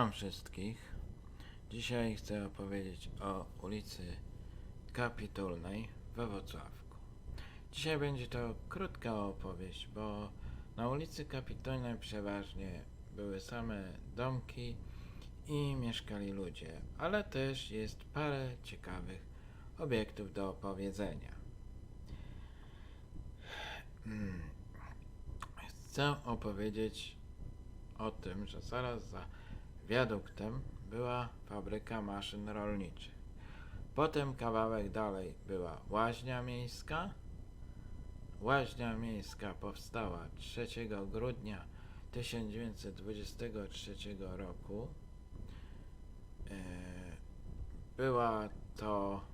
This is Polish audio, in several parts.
Witam wszystkich. Dzisiaj chcę opowiedzieć o ulicy Kapitulnej we Wrocławku. Dzisiaj będzie to krótka opowieść, bo na ulicy Kapitulnej przeważnie były same domki i mieszkali ludzie, ale też jest parę ciekawych obiektów do opowiedzenia. Hmm. Chcę opowiedzieć o tym, że zaraz za wiaduktem była fabryka maszyn rolniczych. Potem kawałek dalej była łaźnia miejska. Łaźnia miejska powstała 3 grudnia 1923 roku. E, Była to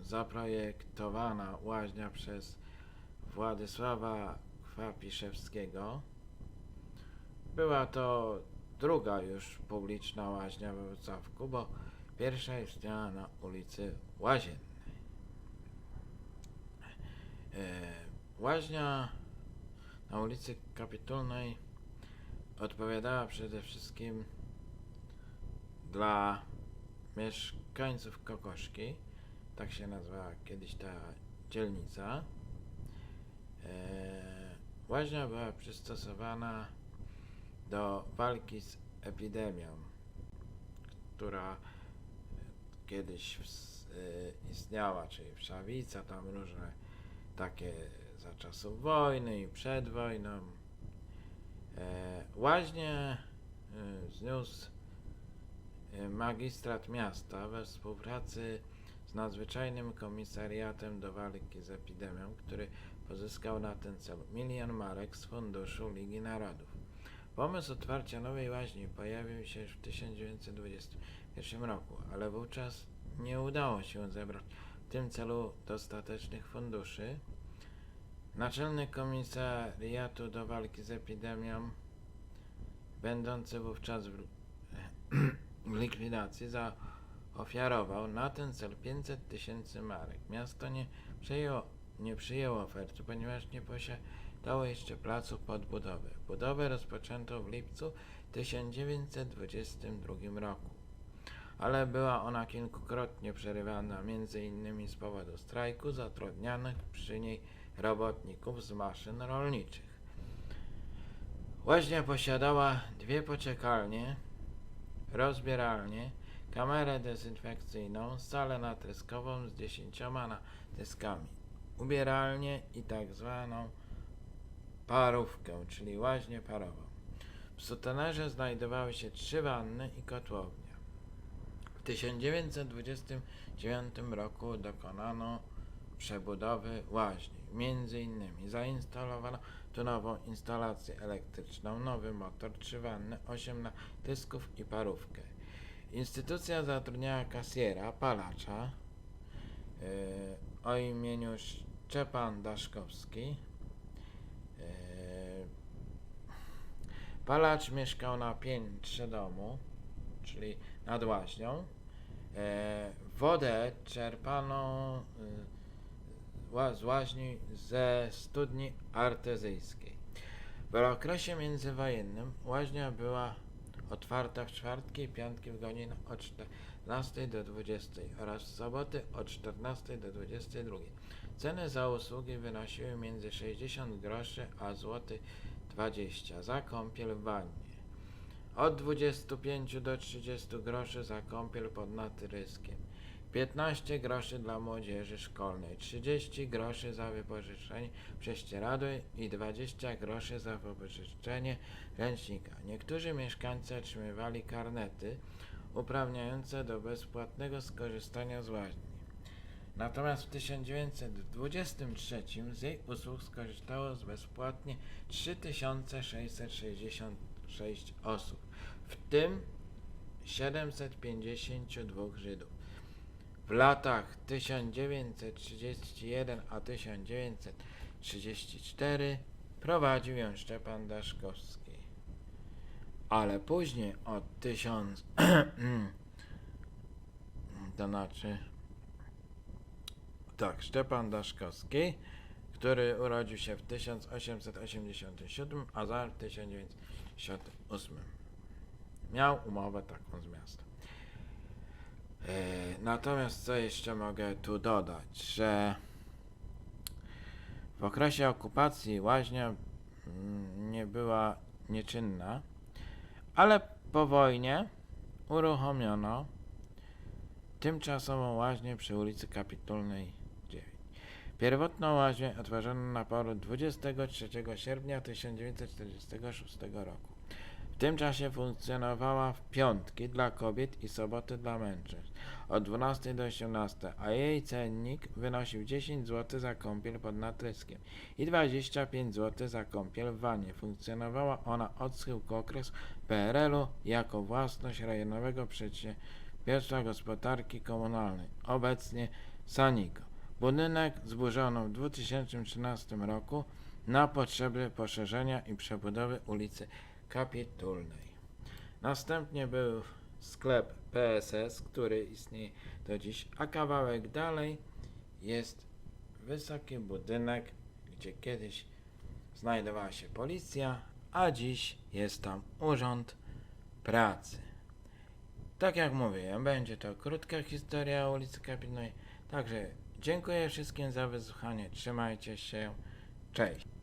zaprojektowana łaźnia przez Władysława Kwapiszewskiego. Była to druga już publiczna łaźnia we Wrocławku, bo pierwsza istniała na ulicy Łaziennej. E, łaźnia na ulicy Kapitulnej odpowiadała przede wszystkim dla mieszkańców Kokoszki, tak się nazywała kiedyś ta dzielnica. E, Łaźnia była przystosowana do walki z epidemią, która e, kiedyś e, istniała, czyli wszawica, tam różne takie za czasów wojny i przed wojną. E, Łaźnię e, zniósł magistrat miasta we współpracy z nadzwyczajnym komisariatem do walki z epidemią, który pozyskał na ten cel milion marek z funduszu Ligi Narodów. Pomysł otwarcia nowej łaźni pojawił się już w 1921 roku, ale wówczas nie udało się zebrać w tym celu dostatecznych funduszy. Naczelny komisariatu do walki z epidemią, będący wówczas w, w likwidacji, zaofiarował na ten cel 500 tysięcy marek. Miasto nie przejęło nie przyjęło oferty, ponieważ nie posiadało jeszcze placu pod budowę. Budowę rozpoczęto w lipcu 1922 roku, ale była ona kilkukrotnie przerywana, innymi z powodu strajku zatrudnianych przy niej robotników z maszyn rolniczych. Łaźnia posiadała dwie poczekalnie, rozbieralnię, kamerę dezynfekcyjną, salę natryskową z dziesięcioma natyskami ubieralnię i tak zwaną parówkę, czyli łaźnię parową. W sutenerze znajdowały się trzy wanny i kotłownia. W 1929 roku dokonano przebudowy łaźni. Między innymi zainstalowano tu nową instalację elektryczną, nowy motor, trzy wanny, osiem natysków i parówkę. Instytucja zatrudniała kasjera, palacza, e, o imieniu Szczepan Daszkowski. E, Palacz mieszkał na piętrze domu, czyli nad łaźnią. E, Wodę czerpano e, z łaźni ze studni artezyjskiej. W okresie międzywojennym łaźnia była otwarta w czwartki i piątki w godzinach od 14 do 20 oraz w soboty od 14 do 22. Ceny za usługi wynosiły między 60 groszy a złoty 20 za kąpiel w wannie. Od 25 do 30 groszy za kąpiel pod natryskiem. 15 groszy dla młodzieży szkolnej, 30 groszy za wypożyczenie prześcieradła i 20 groszy za wypożyczenie ręcznika. Niektórzy mieszkańcy otrzymywali karnety uprawniające do bezpłatnego skorzystania z łaźni. Natomiast w 1923 z jej usług skorzystało bezpłatnie 3666 osób, w tym 752 Żydów. W latach 1931 a 1934 prowadził ją Szczepan Daszkowski. Ale później od 1000 to znaczy tak, Szczepan Daszkowski, który urodził się w 1887, a zmarł w 1908. Miał umowę taką z miastem. E, Natomiast co jeszcze mogę tu dodać, że w okresie okupacji łaźnia mm, nie była nieczynna, ale po wojnie uruchomiono tymczasową łaźnię przy ulicy Kapitulnej 9. Pierwotną łaźnię otworzono na polu 23 sierpnia 1946 roku. W tym czasie funkcjonowała w piątki dla kobiet i soboty dla mężczyzn od 12 do 18, a jej cennik wynosił 10 zł za kąpiel pod natryskiem i 25 zł za kąpiel w wanie. Funkcjonowała ona od schyłku okresu PRL-u jako własność rejonowego przedsiębiorstwa gospodarki komunalnej, obecnie Saniko. Budynek zburzono w 2013 roku na potrzeby poszerzenia i przebudowy ulicy Kapitulnej. Następnie był sklep PSS, który istnieje do dziś, a kawałek dalej jest wysoki budynek, gdzie kiedyś znajdowała się policja, a dziś jest tam urząd pracy. Tak jak mówiłem, będzie to krótka historia ulicy Kapitulnej, także dziękuję wszystkim za wysłuchanie, trzymajcie się, cześć.